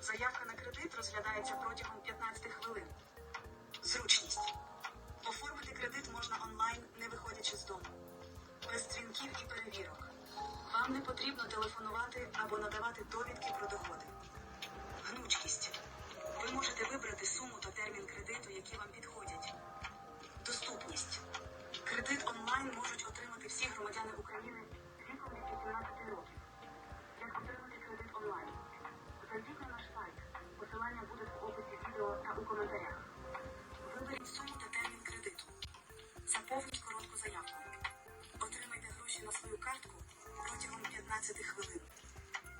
Заявка на кредит розглядається протягом 15 хвилин. Зручність. Оформити кредит можна онлайн, не виходячи з дому. Без дзвінків і перевірок. Вам не потрібно телефонувати або надавати довідки про доходи. Гнучкість. Ви можете вибрати суму та термін кредиту, які вам підходять. Доступність. Кредит онлайн можуть отримати всі громадяни України віком від 18 років. Коментарях. Виберіть суму та термін кредиту. Заповніть коротку заявку. Отримайте гроші на свою картку протягом 15 хвилин.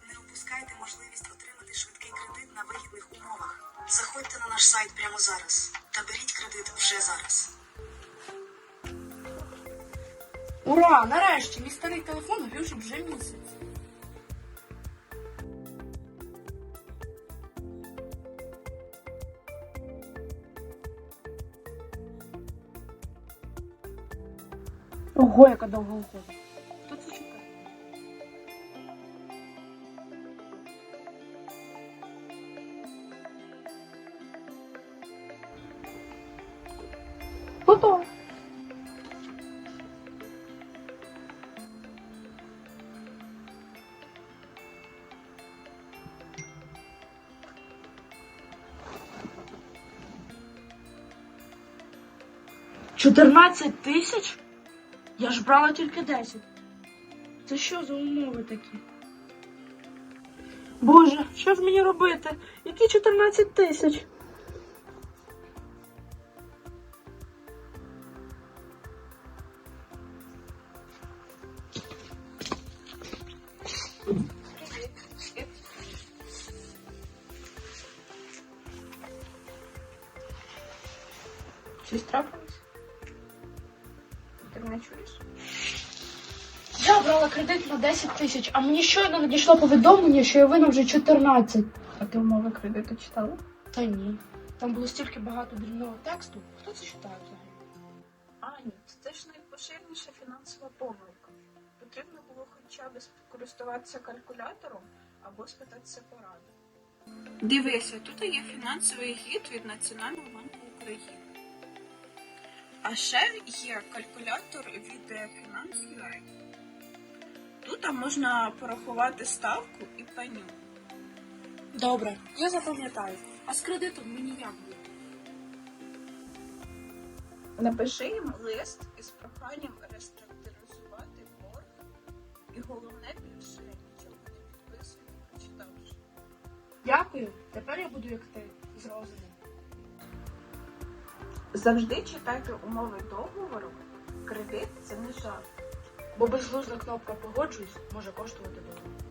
Не упускайте можливість отримати швидкий кредит на вигідних умовах. Заходьте на наш сайт прямо зараз та беріть кредит вже зараз. Ура! Нарешті мій старий телефон глючить вже місяць. Ого, яка довго виходить. Хто це чекає? Готово. Чотирнадцять тисяч? Я ж брала тільки десять. Це що за умови такі? Боже, що ж мені робити? Які 14 тисяч? Щось трапилось? Ти мене чуєш? Я брала кредит на 10 тисяч, а мені щойно надійшло повідомлення, що я винна вже 14. А ти умови кредиту читала? Та ні. Там було стільки багато дрібного тексту. Хто це читає взагалі? Ані, це ж найпоширеніша фінансова помилка. Потрібно було хоча б користуватися калькулятором або спитатися поради. Дивися, тут є фінансовий гід від Національного банку України. А ще є калькулятор від Finance.ua. Тут можна порахувати ставку і пеню. Добре, я запам'ятаю. А з кредитом мені як бути? Напиши їм лист із проханням реструктуризувати борг. І головне більше нічого не підписуй, не прочитавши. Дякую. Тепер я буду як ти з розумом. Завжди читайте умови договору. Кредит це не жарт. Бо безглузда кнопка погоджуюсь може коштувати дорого.